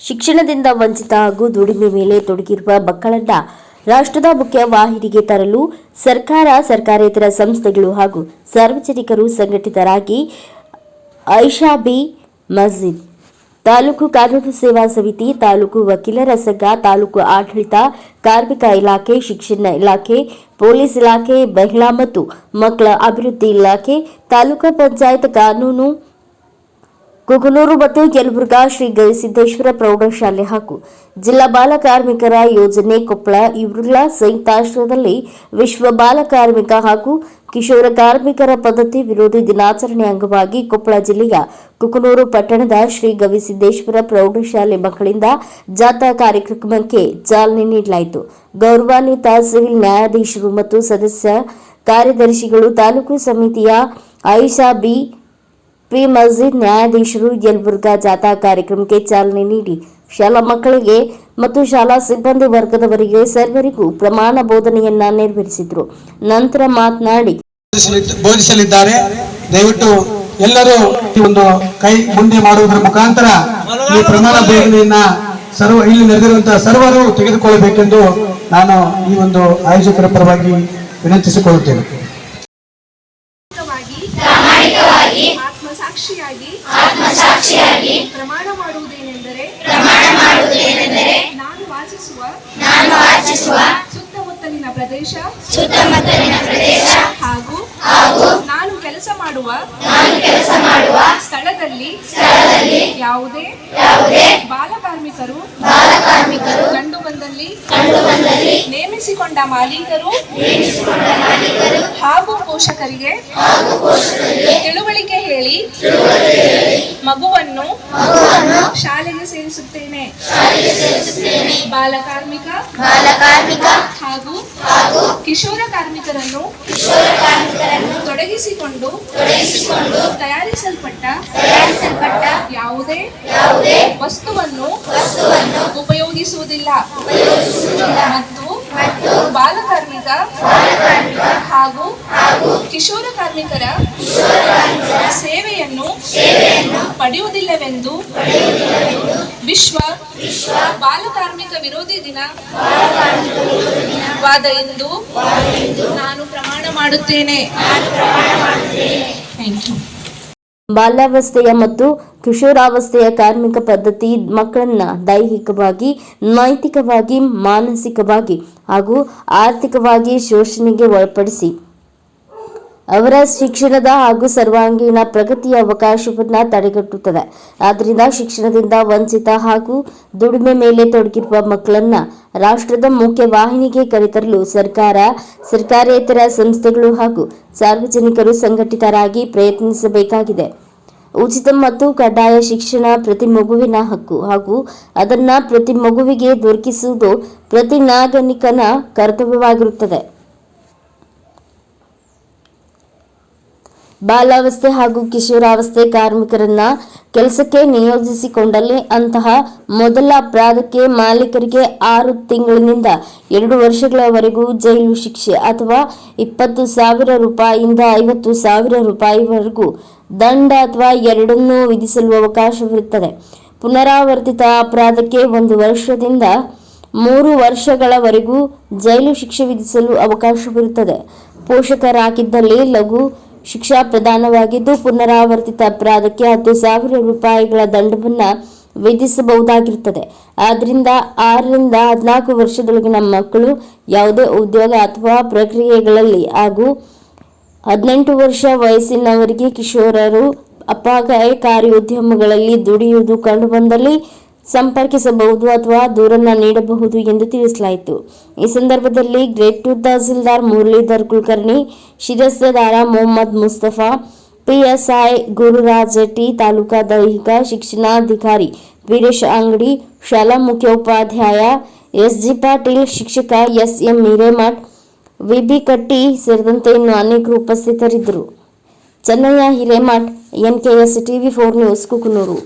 ಶಿಕ್ಷಣದಿಂದ ವಂಚಿತ ಹಾಗೂ ದುಡಿಮೆ ಮೇಲೆ ತೊಡಗಿರುವ ಮಕ್ಕಳನ್ನ ರಾಷ್ಟ್ರದ ಮುಖ್ಯ ವಾಹಿನಿಗೆ ತರಲು ಸರ್ಕಾರ, ಸರ್ಕಾರೇತರ ಸಂಸ್ಥೆಗಳು ಹಾಗೂ ಸಾರ್ವಜನಿಕರು ಸಂಘಟಿತರಾಗಿ ಐಷಾಬಿ ಮಸ್ಜಿದ್, ತಾಲೂಕು ಕಾನೂನು ಸೇವಾ ಸಮಿತಿ, ತಾಲೂಕು ವಕೀಲರ ಸಂಘ, ತಾಲೂಕು ಆಡಳಿತ, ಕಾರ್ಮಿಕ ಇಲಾಖೆ, ಶಿಕ್ಷಣ ಇಲಾಖೆ, ಪೊಲೀಸ್ ಇಲಾಖೆ, ಮಹಿಳಾ ಮತ್ತು ಮಕ್ಕಳ ಅಭಿವೃದ್ಧಿ ಇಲಾಖೆ, ತಾಲೂಕು ಪಂಚಾಯತ್ ಕಾನೂನು ಕುಕನೂರು ಮತ್ತು ಯಲಬುರ್ಗಾ ಶ್ರೀ ಗವಿಸಿದ್ದೇಶ್ವರ ಪ್ರೌಢಶಾಲೆ ಹಾಗೂ ಜಿಲ್ಲಾ ಬಾಲ ಕಾರ್ಮಿಕರ ಯೋಜನೆ ಕೊಪ್ಪಳ ಇವರೆಲ್ಲ ಸಂಯುಕ್ತಾಶ್ರಯದಲ್ಲಿ ವಿಶ್ವ ಬಾಲ ಕಾರ್ಮಿಕ ಹಾಗೂ ಕಿಶೋರ ಕಾರ್ಮಿಕರ ಪದ್ಧತಿ ವಿರೋಧಿ ದಿನಾಚರಣೆ ಅಂಗವಾಗಿ ಕೊಪ್ಪಳ ಜಿಲ್ಲೆಯ ಕುಕನೂರು ಪಟ್ಟಣದ ಶ್ರೀ ಗವಿಸಿದ್ದೇಶ್ವರ ಪ್ರೌಢಶಾಲೆ ಮಕ್ಕಳಿಂದ ಜಾಥಾ ಕಾರ್ಯಕ್ರಮಕ್ಕೆ ಚಾಲನೆ ನೀಡಲಾಯಿತು. ಗೌರವಾನ್ವಿತ ಸಿವಿಲ್ ನ್ಯಾಯಾಧೀಶರು ಮತ್ತು ಸದಸ್ಯ ಕಾರ್ಯದರ್ಶಿಗಳು ತಾಲೂಕು ಸಮಿತಿಯ ಆಯಿಷಾ ಬಿ ಪಿ ಮಸ್ಜಿದ್ ನ್ಯಾಯಾಧೀಶರು ಯಲಬುರ್ಗಾ ಜಾಥಾ ಕಾರ್ಯಕ್ರಮಕ್ಕೆ ಚಾಲನೆ ನೀಡಿ, ಶಾಲಾ ಮಕ್ಕಳಿಗೆ ಮತ್ತು ಶಾಲಾ ಸಿಬ್ಬಂದಿ ವರ್ಗದವರಿಗೆ ಸರ್ವರಿಗೂ ಪ್ರಮಾಣ ಬೋಧನೆಯನ್ನ ನೆರವೇರಿಸಿದ್ರು. ನಂತರ ಮಾತನಾಡಿ ಬೋಧಿಸಲಿದ್ದಾರೆ. ದಯವಿಟ್ಟು ಎಲ್ಲರೂ ಒಂದು ಕೈ ಮುಂದೆ ಮಾಡುವುದರ ಮುಖಾಂತರ ಈ ಪ್ರಮಾಣ ಬೋಧನೆಯನ್ನ ಸರ್ವ, ಇಲ್ಲಿ ನಡೆದಿರುವಂತಹ ಸರ್ವರು ತೆಗೆದುಕೊಳ್ಳಬೇಕೆಂದು ನಾನು ಈ ಒಂದು ಆಯೋಜಕರ ಪರವಾಗಿ ವಿನಂತಿಸಿಕೊಳ್ಳುತ್ತೇನೆ. ಆತ್ಮಸಾಕ್ಷಿಯಾಗಿ ಆತ್ಮಸಾಕ್ಷಿಯಾಗಿ ಪ್ರಮಾಣ ಮಾಡುವುದೇನೆಂದರೆ ಪ್ರಮಾಣ ಮಾಡುವುದೇನೆಂದರೆ ನಾನು ವಾಸಿಸುವ ನಾನು ವಾಸಿಸುವ ಸುತ್ತಮುತ್ತಲಿನ ಪ್ರದೇಶ ಸುತ್ತಮುತ್ತಲಿನ ಪ್ರದೇಶ ಹಾಗೂ ಹಾಗೂ ನಾನು ಕೆಲಸ ಮಾಡುವ ನಾನು ಕೆಲಸ ಮಾಡುವ ಸ್ಥಳದಲ್ಲಿ ಸ್ಥಳದಲ್ಲಿ ಯಾವುದೇ ಯಾವುದೇ ಬಾಲಕಾರ್ಮಿಕರು ಬಾಲಕಾರ್ಮಿಕರು ಬಾಲ ಕಾರ್ಮಿಕರು ಕಂಡು ಬಂದಲ್ಲಿ ಕಂಡು ಬಂದಲ್ಲಿ ನೇಮಿಸಿಕೊಂಡ ಮಾಲೀಕರು ಹಾಗೂ ಪೋಷಕರಿಗೆ ತಿಳುವಳಿಕೆ ಹೇಳಿ ಮಗುವನ್ನು ಶಾಲೆಗೆ ಸೇರಿಸುತ್ತೇನೆ. ಬಾಲಕಾರ್ಮಿಕ ಬಾಲಕಾರ್ಮಿಕ ಹಾಗೂ ಕಿಶೋರ ಕಾರ್ಮಿಕರನ್ನು ತೊಡಗಿಸಿಕೊಂಡು ತಯಾರಿಸಲ್ಪಟ್ಟ ತಯಾರಿಸಲ್ಪಟ್ಟ ಯಾವುದೇ ಯಾವುದೇ ವಸ್ತುವನ್ನು ವಸ್ತುವನ್ನು ಉಪಯೋಗಿಸುವುದಿಲ್ಲ. ಮತ್ತು ಮತ್ತು ಬಾಲಕಾರ್ಮಿಕ ಹಾಗೂ ಕಿಶೋರ ಕಾರ್ಮಿಕರ ಸೇವೆಯನ್ನು ಪಡೆಯುವುದಿಲ್ಲವೆಂದು ವಿಶ್ವ ಬಾಲಕಾರ್ಮಿಕ ವಿರೋಧಿ ದಿನ ವಾದ ಎಂದು ನಾನು ಪ್ರಮಾಣ ಮಾಡುತ್ತೇನೆ. ಥ್ಯಾಂಕ್ ಯು ಬಾಲ್ಯಾವಸ್ಥೆಯ ಮತ್ತು ಕಿಶೋರಾವಸ್ಥೆಯ ಕಾರ್ಮಿಕ ಪದ್ಧತಿ ಮಕ್ಕಳನ್ನ ದೈಹಿಕವಾಗಿ, ನೈತಿಕವಾಗಿ, ಮಾನಸಿಕವಾಗಿ ಹಾಗೂ ಆರ್ಥಿಕವಾಗಿ ಶೋಷಣೆಗೆ ಒಳಪಡಿಸಿ. ಅವರ ಶಿಕ್ಷಣದ ಹಾಗೂ ಸರ್ವಾಂಗೀಣ ಪ್ರಗತಿಯ ಅವಕಾಶವನ್ನ ತಡೆಗಟ್ಟುತ್ತದೆ. ಆದ್ದರಿಂದ ಶಿಕ್ಷಣದಿಂದ ವಂಚಿತ ಹಾಗೂ ದುಡಿಮೆ ಮೇಲೆ ತೊಡಗಿರುವ ಮಕ್ಕಳನ್ನ ರಾಷ್ಟ್ರದ ಮುಖ್ಯ ವಾಹಿನಿಗೆ ಕರೆತರಲು ಸರ್ಕಾರ, ಸರ್ಕಾರೇತರ ಸಂಸ್ಥೆಗಳು ಹಾಗೂ ಸಾರ್ವಜನಿಕರು ಸಂಘಟಿತರಾಗಿ ಪ್ರಯತ್ನಿಸಬೇಕಾಗಿದೆ. ಉಚಿತ ಮತ್ತು ಕಡ್ಡಾಯ ಶಿಕ್ಷಣ ಪ್ರತಿ ಮಗುವಿನ ಹಕ್ಕು ಹಾಗೂ ಅದನ್ನ ಪ್ರತಿ ಮಗುವಿಗೆ ದೊರಕಿಸುವುದು ಪ್ರತಿ ನಾಗರಿಕನ ಕರ್ತವ್ಯವಾಗಿರುತ್ತದೆ. ಬಾಲಾವಸ್ಥೆ ಹಾಗೂ ಕಿಶೋರಾವಸ್ಥೆ ಕಾರ್ಮಿಕರನ್ನ ಕೆಲಸಕ್ಕೆ ನಿಯೋಜಿಸಿಕೊಂಡಲ್ಲಿ ಅಂತಹ ಮೊದಲ ಅಪರಾಧಕ್ಕೆ ಮಾಲೀಕರಿಗೆ ಆರು ತಿಂಗಳಿನಿಂದ ಎರಡು ವರ್ಷಗಳವರೆಗೂ ಜೈಲು ಶಿಕ್ಷೆ ಅಥವಾ ಇಪ್ಪತ್ತು ಸಾವಿರ ರೂಪಾಯಿಯಿಂದ ಐವತ್ತು ಸಾವಿರ ರೂಪಾಯಿವರೆಗೂ ದಂಡ ಅಥವಾ ಎರಡನ್ನೂ ವಿಧಿಸಲು ಅವಕಾಶವಿರುತ್ತದೆ. ಪುನರಾವರ್ತಿತ ಅಪರಾಧಕ್ಕೆ ಒಂದು ವರ್ಷದಿಂದ ಮೂರು ವರ್ಷಗಳವರೆಗೂ ಜೈಲು ಶಿಕ್ಷೆ ವಿಧಿಸಲು ಅವಕಾಶವಿರುತ್ತದೆ. ಪೋಷಕರಾಗಿದ್ದಲ್ಲಿ ಲಘು ಶಿಕ್ಷಾ ಪ್ರದಾನವಾಗಿದ್ದು ಪುನರಾವರ್ತಿತ ಅಪರಾಧಕ್ಕೆ ಹತ್ತು ಸಾವಿರ ರೂಪಾಯಿಗಳ ದಂಡವನ್ನ ವಿಧಿಸಬಹುದಾಗಿರುತ್ತದೆ. ಆದ್ದರಿಂದ ಆರರಿಂದ ಹದಿನಾಲ್ಕು ವರ್ಷದೊಳಗಿನ ಮಕ್ಕಳು ಯಾವುದೇ ಉದ್ಯೋಗ ಅಥವಾ ಪ್ರಕ್ರಿಯೆಗಳಲ್ಲಿ ಹಾಗೂ ಹದಿನೆಂಟು ವರ್ಷ ವಯಸ್ಸಿನವರಿಗೆ ಕಿಶೋರರು ಅಪಾಯಕಾರಿ ಉದ್ಯಮಗಳಲ್ಲಿ ದುಡಿಯುವುದು ಕಂಡುಬಂದಲ್ಲಿ ಸಂಪರ್ಕಿಸಬಹುದು ಅಥವಾ ದೂರನ್ನ ನೀಡಬಹುದು ಎಂದು ತಿಳಿಸಲಾಯಿತು. ಈ ಸಂದರ್ಭದಲ್ಲಿ ಗ್ರೇಟ್ ಟು ತಹಸೀಲ್ದಾರ್ ಮುರಳೀಧರ್ ಕುಲಕರ್ಣಿ ಶಿರಸ್ತದಾರ ಮೊಹಮ್ಮದ್ ಮುಸ್ತಫಾ, ಪಿಎಸ್ಐ ಗುರುರಾಜ್ ಟಿ ತಾಲೂಕಾ ದೈಹಿಕ ಶಿಕ್ಷಣಾಧಿಕಾರಿ ವೀರೇಶ್ ಅಂಗಡಿ, ಶಾಲಾ ಮುಖ್ಯೋಪಾಧ್ಯಾಯ ಎಸ್ ಜಿ ಪಾಟೀಲ್, ಶಿಕ್ಷಕ ಎಸ್ ಎಂ ಹಿರೇಮಠ್, ವಿಬಿ ಕಟ್ಟಿ ಸೇರಿದಂತೆ ಇನ್ನು ಅನೇಕರು ಉಪಸ್ಥಿತರಿದ್ದರು. Chennaiah Hiremath NKS TV four news, Kukanur.